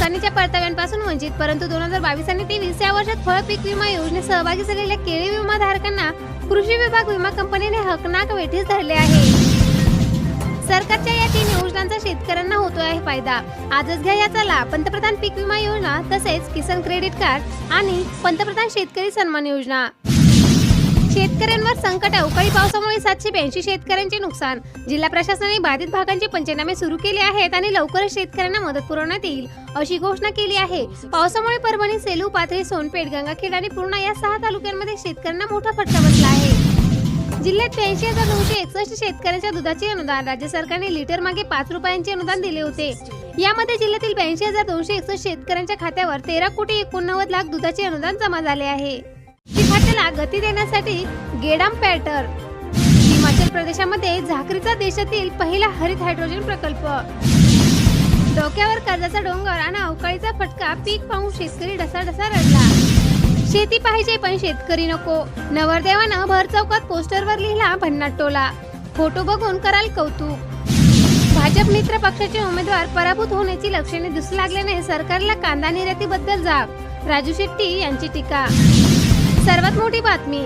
नुकसानीच्या परताव्यांपासून वंचित परंतु दोन हजार बावीस आणि तेवीस या वर्षात फळ पीक विमा योजनेत सहभागी झालेल्या केळी विमा धारकांना कृषी विभाग विमा कंपनीने हकनाक वेठीस धरले आहे. सरकारच्या या तीन योजनांचा शेतकऱ्यांना होतो आहे फायदा. आजच घ्या याचा लाभ. पंतप्रधान पीक विमा योजना तसेच किसान क्रेडिट कार्ड आणि पंतप्रधान शेतकरी सन्मान योजना. शेतकऱ्यांवर संकट अवकाळी पावसामुळे सातशे ब्याऐंशी शेतकऱ्यांचे नुकसान. जिल्हा प्रशासनाने बाधित भागांचे पंचनामे सुरू केले आहेत आणि लवकरच शेतकऱ्यांना मदत पुरवण्यात येईल अशी घोषणा केली आहे. पावसामुळे परभणी सेलू पाथरी सोनपेठ गंगाखेड आणि पूर्णा या सहा तालुक्यांमध्ये शेतकऱ्यांना मोठा फटका बसला आहे. जिल्ह्यात ब्याऐंशी हजार दोनशे एकसष्ट शेतकऱ्यांच्या दुधाचे अनुदान. राज्य सरकारने लिटर मागे पाच रुपयांचे अनुदान दिले होते. यामध्ये जिल्ह्यातील ब्याऐंशी हजार दोनशे एकसष्ट शेतकऱ्यांच्या खात्यावर तेरा कोटी एकोणनव्वद लाख दुधाचे अनुदान जमा झाले आहे. या गती देण्यासाठी गेडाम पॅटर. हिमाचल प्रदेशामध्ये झाकरीचा देशातील पहिला हरित हायड्रोजन प्रकल्प. डोक्यावर कर्जाचा डोंगर आणि अवकाळीचा फटका पीक पाहून शेतकरी ढसाढसा रडला. शेती पाहिजे पण शेतकरी नको. नवरदेवानं भर चौकात पोस्टरवर लिहिला भन्नाट टोला. फोटो बघून कराल कौतुक. भाजप मित्र पक्षाचे उमेदवार पराभूत होण्याची लक्षणे दिसू लागल्याने सरकारला कांदा निर्यातीबद्दल जाब. राजू शेट्टी यांची टीका. सर्वात मोठी बातमी.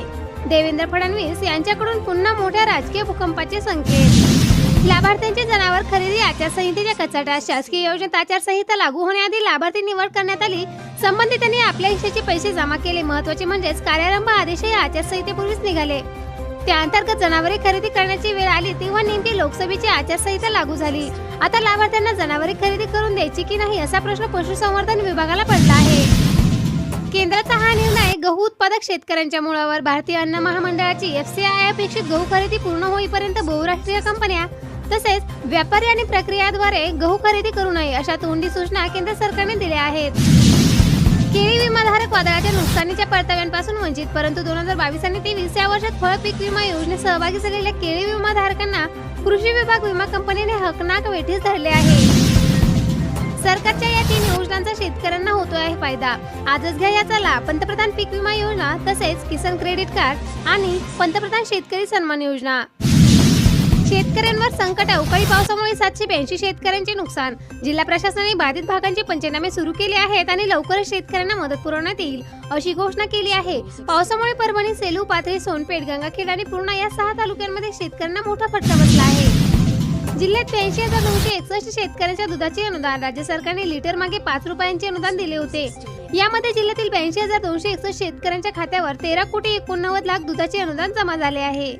देवेंद्र फडणवीस यांच्याकडून पुन्हा मोठ्या राजकीय भूकंपाचे संकेत. लाभार्थ्यांचे जनावर खरेदी आचारसंहितेच्या कचाट्यात शासकीय योजनेत आचारसंहिता लागू होण्याआधी लाभार्थी निवड करण्यात आली. संबंधितांनी आपल्या हिश्श्याचे पैसे जमा केले. महत्त्वाचे म्हणजेच कार्यारंभ आदेशही आचारसंहितेपूर्वीच निघाले. त्या अंतर्गत जनावरे खरेदी करण्याची वेळ आली तेव्हा नेमकी लोकसभेची आचारसंहिता लागू झाली. आता लाभार्थ्यांना जनावरे खरेदी करून द्यायची की नाही असा प्रश्न पशुसंवर्धन विभागाला पडला आहे. केंद्राचा हा निर्णय गहू उत्पादक शेतकऱ्यांच्या मुळावर भारतीय अन्न महामंडळाची एफसीआय अपेक्षित गहू खरेदी पूर्ण होईपर्यंत बहुराष्ट्रीय कंपन्या तसेच व्यापारी आणि प्रक्रियाद्वारे गहू खरेदी करू नये अशा तोंडी सूचना केंद्र सरकारने दिल्या आहेत. केळी विमाधारक वादळाच्या नुकसानीच्या परताव्यांपासून वंचित परंतु दोन हजार बावीस आणि तेवीस या वर्षात फळ पीक विमा योजनेत सहभागी झालेल्या केळी विमाधारकांना कृषी विभाग विमा कंपनीने हकनाक वेठीस धरले आहे. सरकारच्या या तीन योजनांचा शेतकऱ्यांना होतो आहे फायदा. आजच घ्या याचा लाभ पंतप्रधान पीक विमा योजना तसेच किसान क्रेडिट कार्ड आणि पंतप्रधान शेतकरी सन्मान योजना. शेतकऱ्यांवर संकट अवकाळी पावसामुळे सातशे ब्याऐंशी शेतकऱ्यांचे नुकसान. जिल्हा प्रशासनाने बाधित भागांचे पंचनामे सुरू केले आहेत आणि लवकरच शेतकऱ्यांना मदत पुरवण्यात येईल अशी घोषणा केली आहे. पावसामुळे परभणी सेलू पाथरी सोनपेठ गंगाखेड आणि पूर्णा या सहा तालुक्यांमध्ये शेतकऱ्यांना मोठा फटका बसला आहे. जिल्ह्यात ब्याऐंशी हजार दोनशे एकसष्ट शेतकऱ्यांच्या दुधाचे अनुदान. राज्य सरकारने लिटर मागे पाच रुपयांचे अनुदान दिले होते. यामध्ये जिल्ह्यातील ब्याऐंशी हजार दोनशे एकसष्ट शेतकऱ्यांच्या खात्यावर तेरा कोटी एकोणनव्वद लाख दुधाचे अनुदान जमा झाले आहे.